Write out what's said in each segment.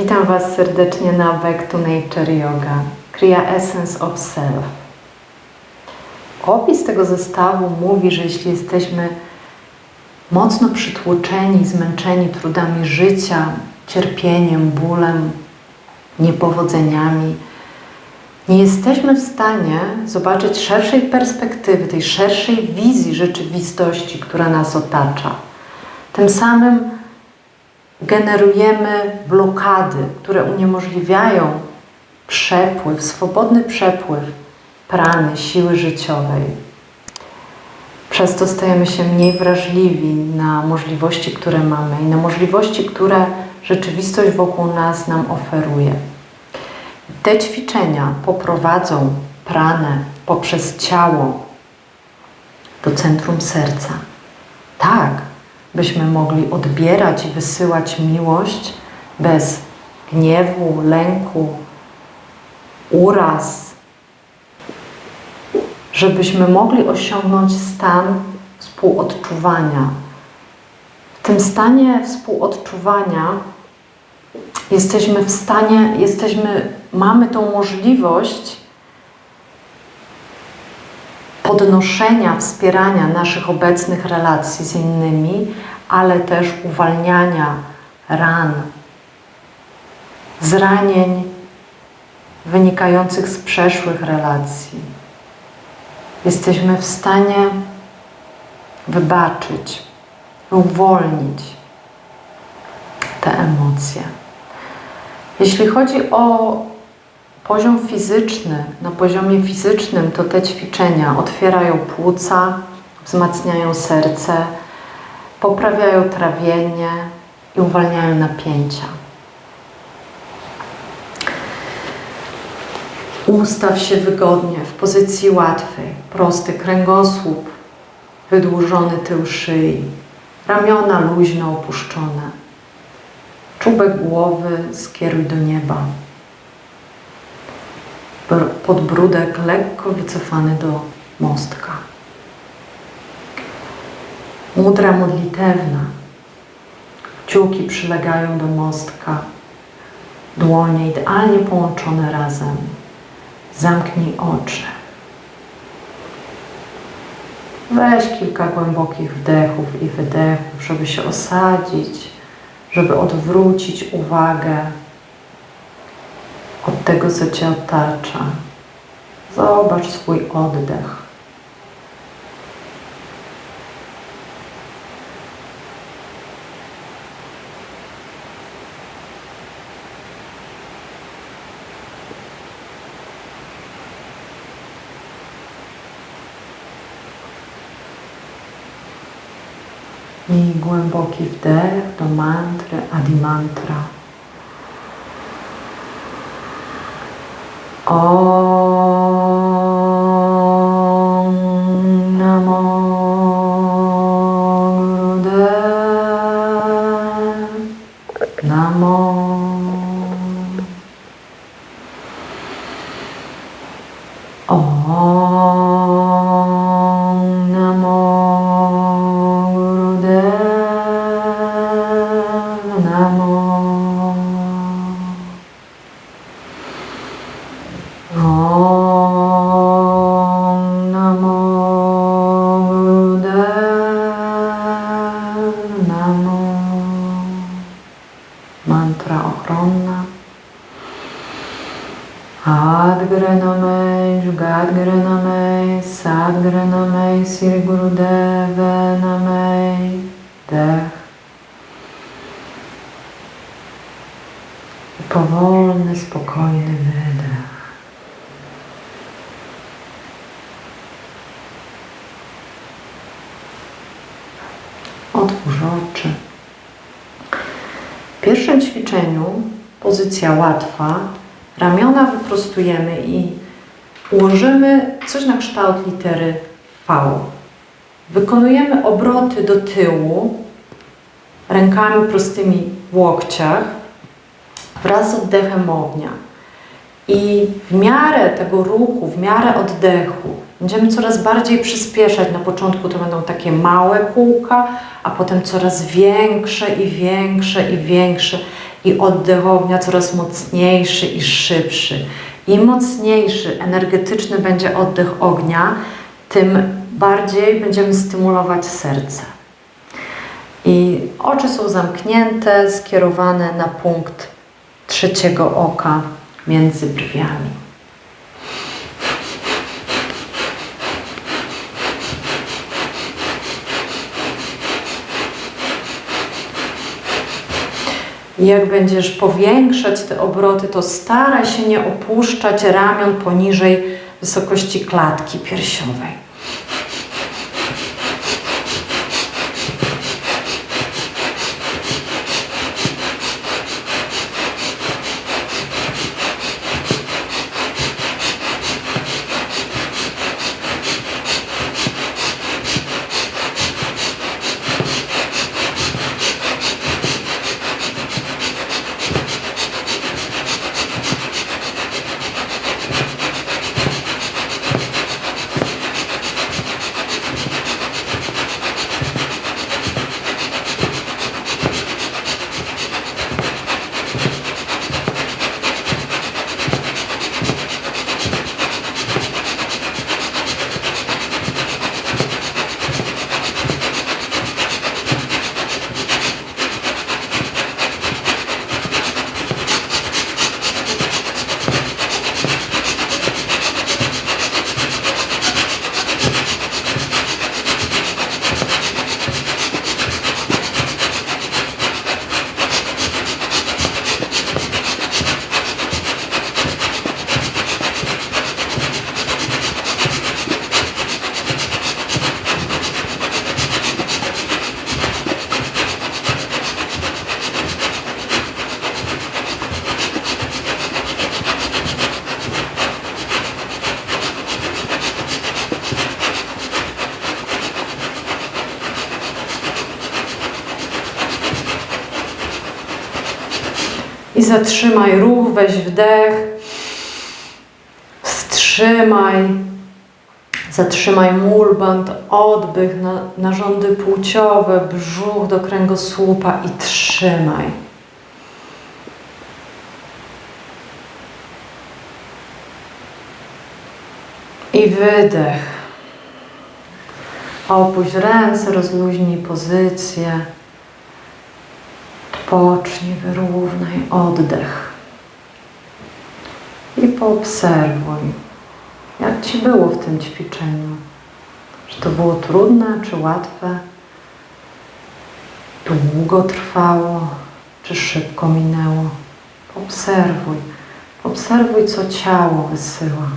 Witam Was serdecznie na Back to Nature Yoga, Kriya Essence of Self. Opis tego zestawu mówi, że jeśli jesteśmy mocno przytłoczeni, zmęczeni trudami życia, cierpieniem, bólem, niepowodzeniami, nie jesteśmy w stanie zobaczyć szerszej perspektywy, tej szerszej wizji rzeczywistości, która nas otacza. Tym samym generujemy blokady, które uniemożliwiają przepływ, swobodny przepływ prany, siły życiowej. Przez to stajemy się mniej wrażliwi na możliwości, które mamy i na możliwości, które rzeczywistość wokół nas nam oferuje. Te ćwiczenia poprowadzą pranę poprzez ciało do centrum serca. Tak, byśmy mogli odbierać i wysyłać miłość bez gniewu, lęku, uraz, żebyśmy mogli osiągnąć stan współodczuwania. W tym stanie współodczuwania jesteśmy w stanie, jesteśmy, mamy tą możliwość podnoszenia, wspierania naszych obecnych relacji z innymi, ale też uwalniania ran, zranień wynikających z przeszłych relacji. Jesteśmy w stanie wybaczyć, uwolnić te emocje. Jeśli chodzi o poziom fizyczny, na poziomie fizycznym to te ćwiczenia otwierają płuca, wzmacniają serce, poprawiają trawienie i uwalniają napięcia. Ustaw się wygodnie w pozycji łatwej, prosty kręgosłup, wydłużony tył szyi, ramiona luźno opuszczone. Czubek głowy skieruj do nieba. Podbródek lekko wycofany do mostka. Mudra modlitewna. Kciuki przylegają do mostka. Dłonie idealnie połączone razem. Zamknij oczy. Weź kilka głębokich wdechów i wydechów, żeby się osadzić, żeby odwrócić uwagę tego, co Cię otacza. Zobacz swój oddech. I głęboki wdech do mantry, adimantra. 哦。Adgranamay, Jugadgranamay, Sadgranamay, Sri Gurudeva Namay Dech I powolny, spokojny wydech. Otwórz oczy. W pierwszym ćwiczeniu pozycja łatwa. Ramiona wyprostujemy i ułożymy coś na kształt litery V. Wykonujemy obroty do tyłu rękami prostymi w łokciach wraz z oddechem ognia. I w miarę tego ruchu, w miarę oddechu Będziemy coraz bardziej przyspieszać. Na początku to będą takie małe kółka, a potem coraz większe i większe i większe. I oddech ognia coraz mocniejszy i szybszy. Im mocniejszy, energetyczny będzie oddech ognia, tym bardziej będziemy stymulować serce. I oczy są zamknięte, skierowane na punkt trzeciego oka między brwiami. Jak będziesz powiększać te obroty, to staraj się nie opuszczać ramion poniżej wysokości klatki piersiowej. Zatrzymaj ruch, weź wdech. Wstrzymaj. Zatrzymaj mulband, oddech, na, narządy płciowe, brzuch do kręgosłupa i trzymaj. I wydech. Opuść ręce, rozluźnij pozycję. Odpocznij, wyrównaj oddech. I poobserwuj, jak Ci było w tym ćwiczeniu. Czy to było trudne, czy łatwe? Długo trwało, czy szybko minęło? Obserwuj, obserwuj, co ciało wysyła.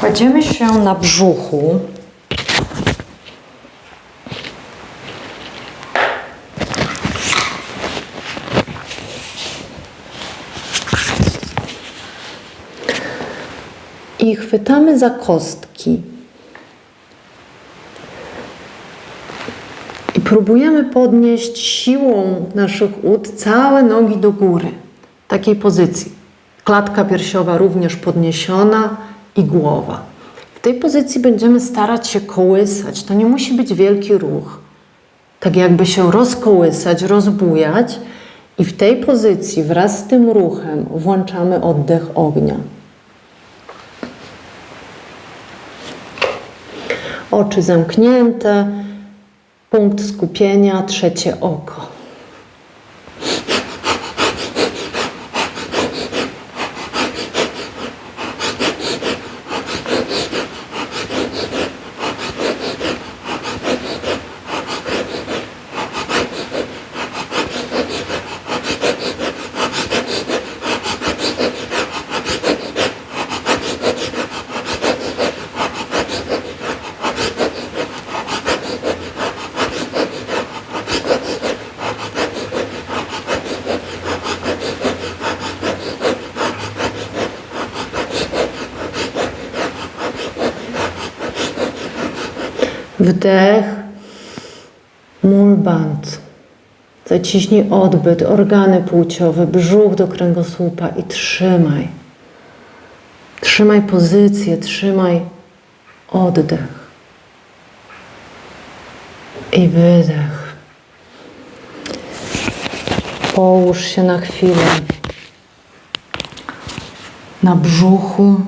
Kładziemy się na brzuchu. I chwytamy za kostki. I próbujemy podnieść siłą naszych ud całe nogi do góry. W takiej pozycji. Klatka piersiowa również podniesiona i głowa. W tej pozycji będziemy starać się kołysać. To nie musi być wielki ruch. Tak jakby się rozkołysać, rozbujać. I w tej pozycji wraz z tym ruchem włączamy oddech ognia. Oczy zamknięte, punkt skupienia, trzecie oko. Wdech, mulband. Zaciśnij odbyt, organy płciowe, brzuch do kręgosłupa i trzymaj. Trzymaj pozycję, trzymaj oddech. I wydech. Połóż się na chwilę na brzuchu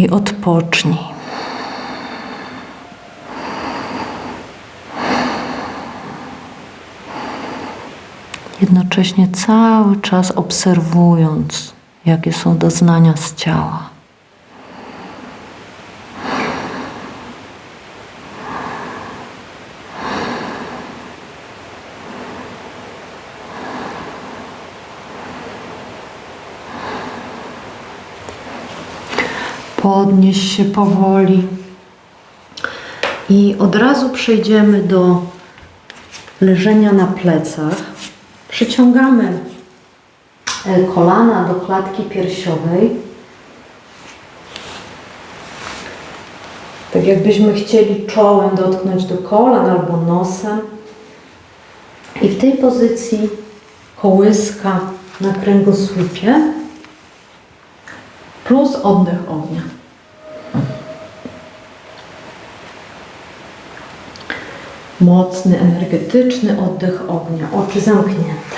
i odpocznij. Jednocześnie cały czas obserwując, jakie są doznania z ciała. Podnieś się powoli. I od razu przejdziemy do leżenia na plecach. Przyciągamy e, kolana do klatki piersiowej. Tak jakbyśmy chcieli czołem dotknąć do kolan albo nosem. I w tej pozycji kołyska na kręgosłupie plus oddech ognia. Mocny, energetyczny oddech ognia, oczy zamknięte.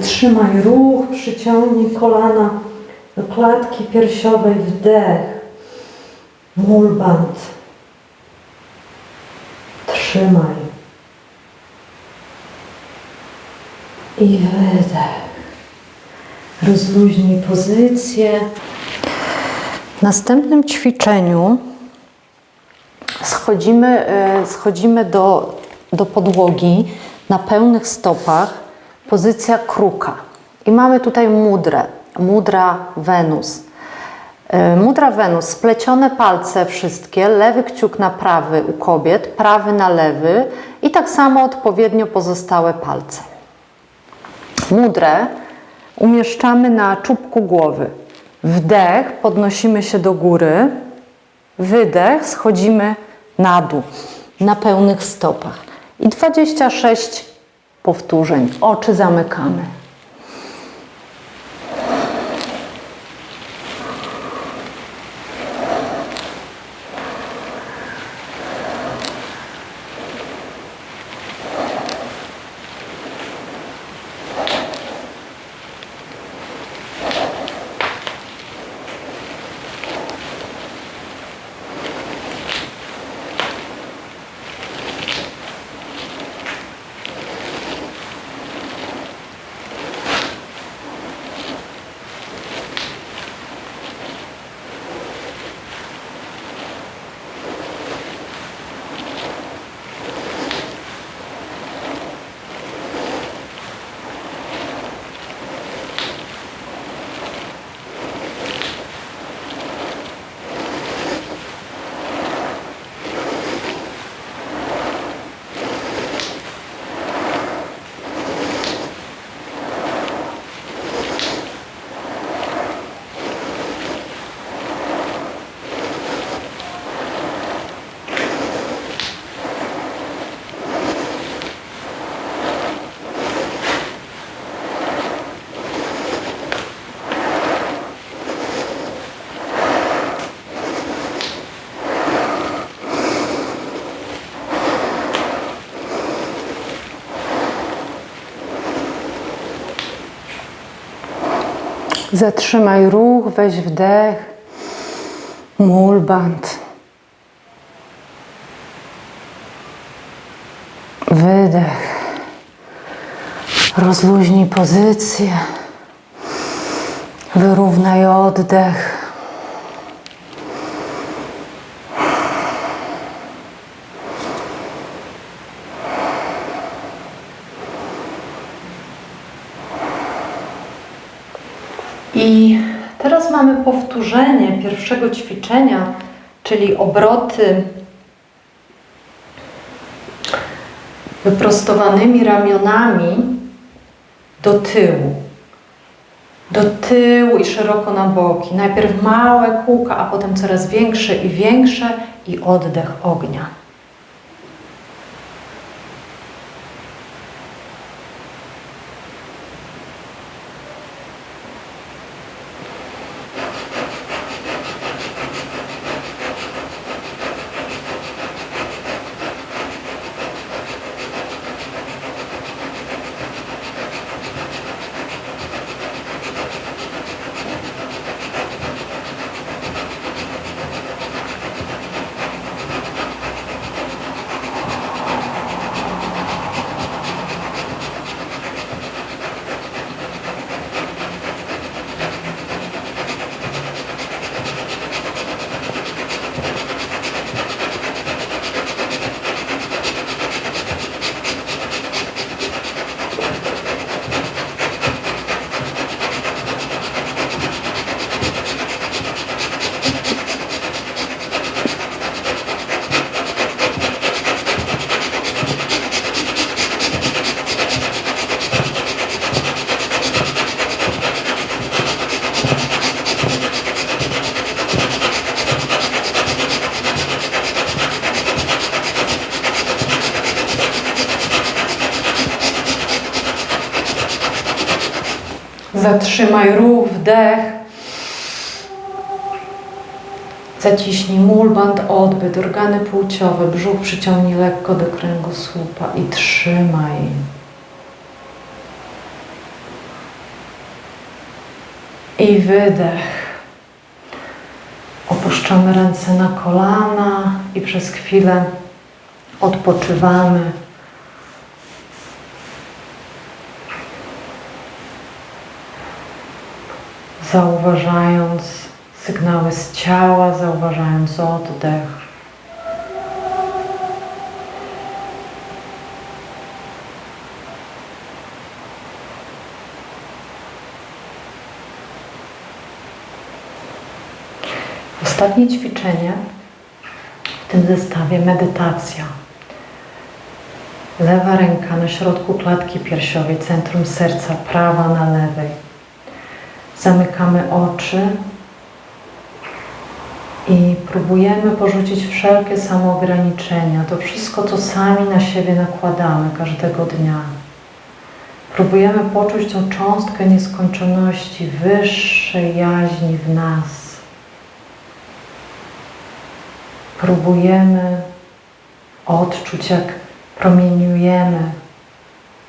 Zatrzymaj ruch, przyciągnij kolana do klatki piersiowej, wdech, mulband. Trzymaj. I wydech. Rozluźnij pozycję. W następnym ćwiczeniu schodzimy, e, schodzimy do, do podłogi na pełnych stopach, pozycja kruka. I mamy tutaj mudrę, mudra Wenus. E, Mudra Wenus, splecione palce wszystkie, lewy kciuk na prawy u kobiet, prawy na lewy i tak samo odpowiednio pozostałe palce. Mudrę umieszczamy na czubku głowy. Wdech, podnosimy się do góry, wydech, schodzimy na dół, na pełnych stopach. I 26 powtórzeń. Oczy zamykamy. Zatrzymaj ruch, weź wdech. Mulband. Wydech. Rozluźnij pozycję. Wyrównaj oddech. I teraz mamy powtórzenie pierwszego ćwiczenia, czyli obroty wyprostowanymi ramionami do tyłu. Do tyłu i szeroko na boki. Najpierw małe kółka, a potem coraz większe i większe i oddech ognia. Zatrzymaj ruch, wdech. Zaciśnij mulband, odbyt, organy płciowe, brzuch przyciągnij lekko do kręgosłupa i trzymaj. I wydech. Opuszczamy ręce na kolana i przez chwilę odpoczywamy. Zauważając sygnały z ciała, zauważając oddech. Ostatnie ćwiczenie w tym zestawie medytacja. Lewa ręka na środku klatki piersiowej, centrum serca, prawa na lewej. Zamykamy oczy i próbujemy porzucić wszelkie samoograniczenia, to wszystko, co sami na siebie nakładamy każdego dnia. Próbujemy poczuć tą cząstkę nieskończoności, wyższej jaźni w nas. próbujemy odczuć, jak promieniujemy,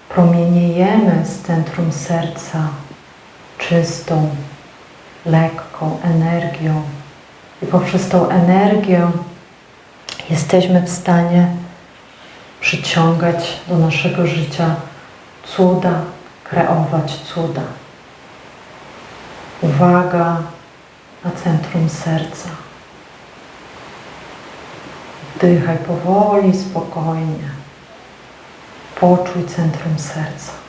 promieniejemy z centrum serca czystą, lekką energią. I poprzez tą energię jesteśmy w stanie przyciągać do naszego życia cuda, kreować cuda. Uwaga na centrum serca. Wdychaj powoli, spokojnie. Poczuj centrum serca.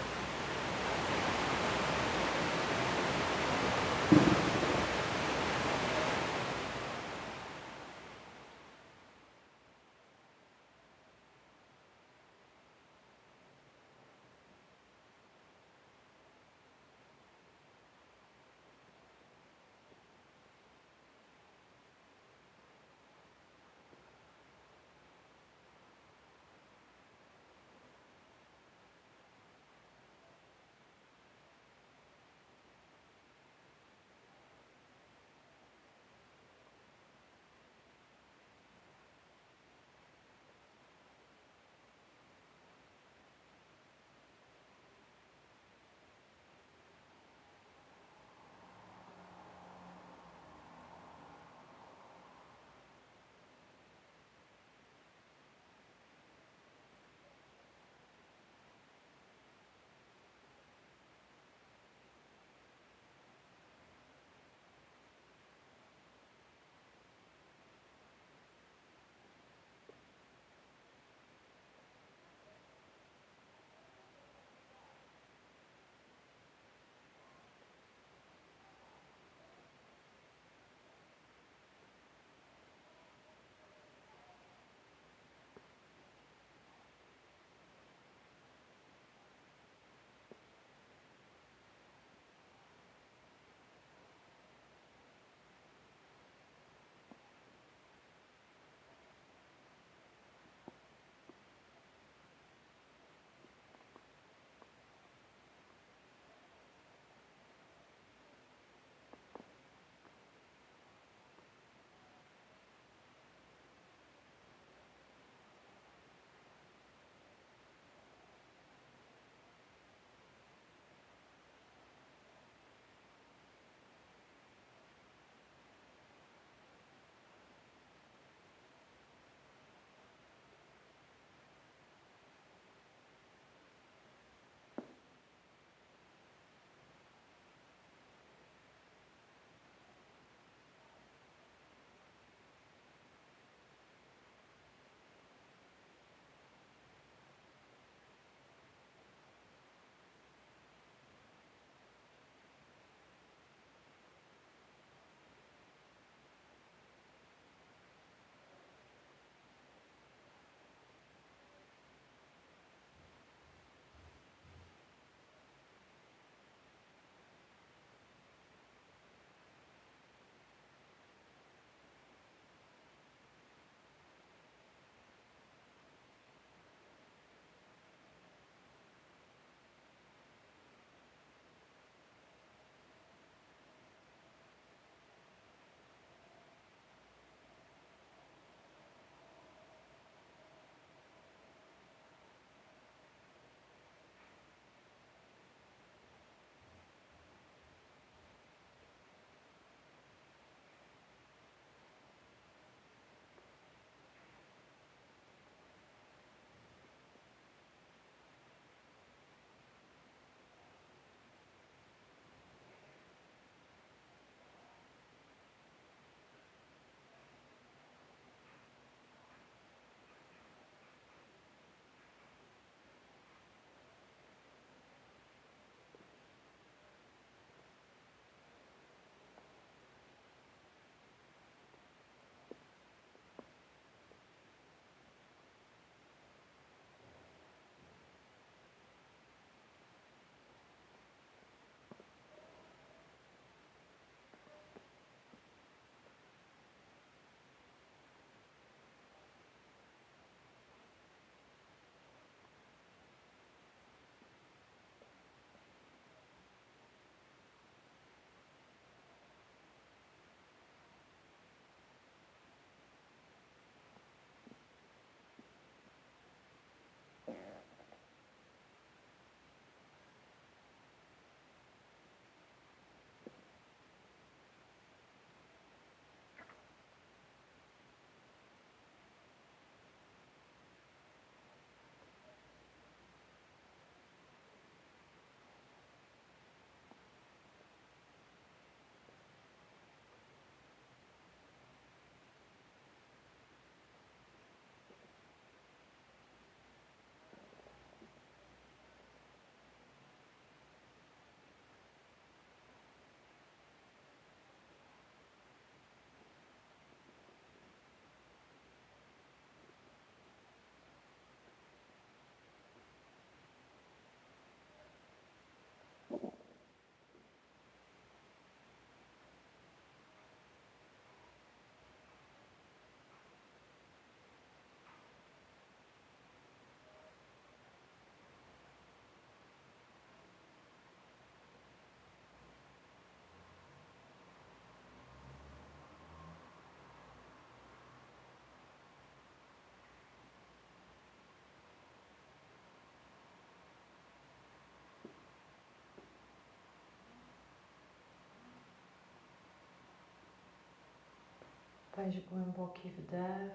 Weź głęboki wdech.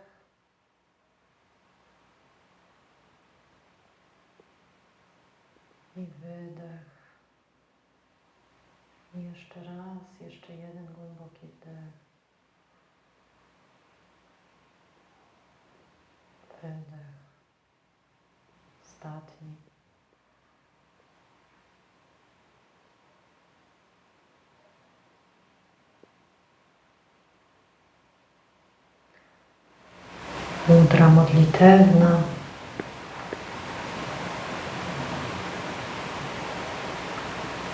I wydech. I jeszcze raz, jeszcze jeden głęboki wdech. Wydech. Ostatni. Mudra modlitewna.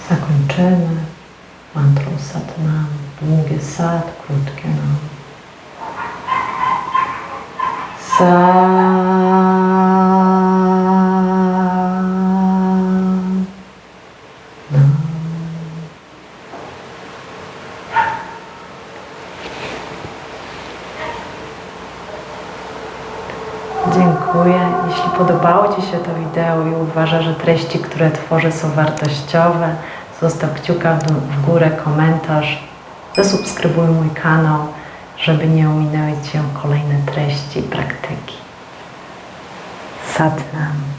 Zakończymy mantrą satnam. Długie sat, krótkie nam. Sa. Ci się to wideo i uważasz, że treści, które tworzę są wartościowe, zostaw kciuka w górę, komentarz, zasubskrybuj mój kanał, żeby nie ominęły Cię kolejne treści i praktyki. Satnam.